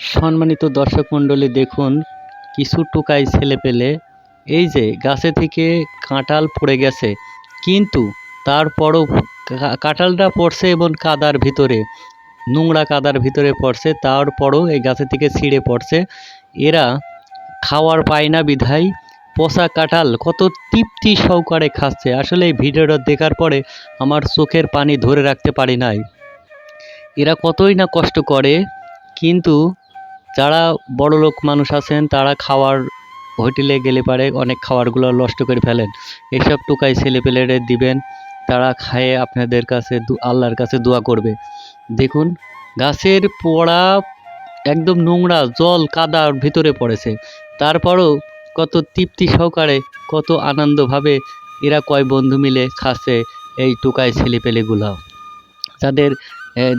সম্মানিত দর্শক মণ্ডলী, দেখুন কিছু টুকাই ছেলে পেলে। এই যে গাছে থেকে কাঁঠাল পড়ে গেছে, কিন্তু তারপরও কা- কাঁঠালটা পড়ছে এবং কাদার ভিতরে, নোংরা কাদার ভিতরে পড়ছে, তারপরও এই গাছে থেকে ছিঁড়ে পড়ছে। এরা খাওয়ার পায় না বিধায় পচা কাঁঠাল কত তৃপ্তি সহকারে খাচ্ছে। আসলে এই ভিডিওটা দেখার পরে আমার চোখের পানি ধরে রাখতে পারি নাই। এরা কতই না কষ্ট করে, কিন্তু যারা বড়লোক মানুষ আছেন, তারা খাওয়ার হোটেলে গেলে পারে, অনেক খাবারগুলো নষ্ট করে ফেলেন। এসব টুকাই ছেলেপেলেরে দিবেন, তারা খায়ে আপনাদের কাছে আল্লাহর কাছে দোয়া করবে। দেখুন, গাছের পোড়া একদম নোংরা, জল কাদার ভিতরে পড়েছে। তারপরও কত তৃপ্তি সহকারে, কত আনন্দভাবে এরা কয় বন্ধু মিলে খাচ্ছে এই টুকাই ছেলেপেলেগুলো। যাদের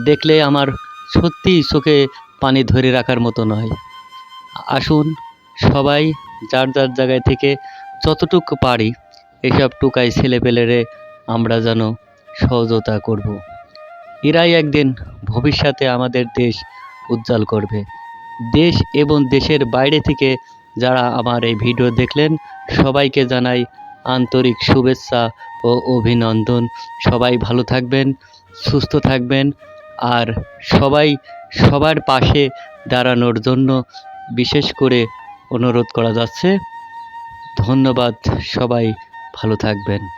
দেখলে আমার সত্যি চোখে পানি ধরে রাখার মতো নয়। আসুন সবাই যার যার জায়গায় থেকে যতটুকু পারি এসব টুকাই ছেলেপেলেরে আমরা যেন সহযোগিতা করব। এরাই একদিন ভবিষ্যতে আমাদের দেশ উজ্জ্বল করবে। দেশ এবং দেশের বাইরে থেকে যারা আমার এই ভিডিও দেখলেন, সবাইকে জানাই আন্তরিক শুভেচ্ছা ও অভিনন্দন। সবাই ভালো থাকবেন, সুস্থ থাকবেন। আর সবাই সবার পাশে দাঁড়ানোর জন্য বিশেষ করে অনুরোধ করা যাচ্ছে। ধন্যবাদ সবাই, ভালো থাকবেন।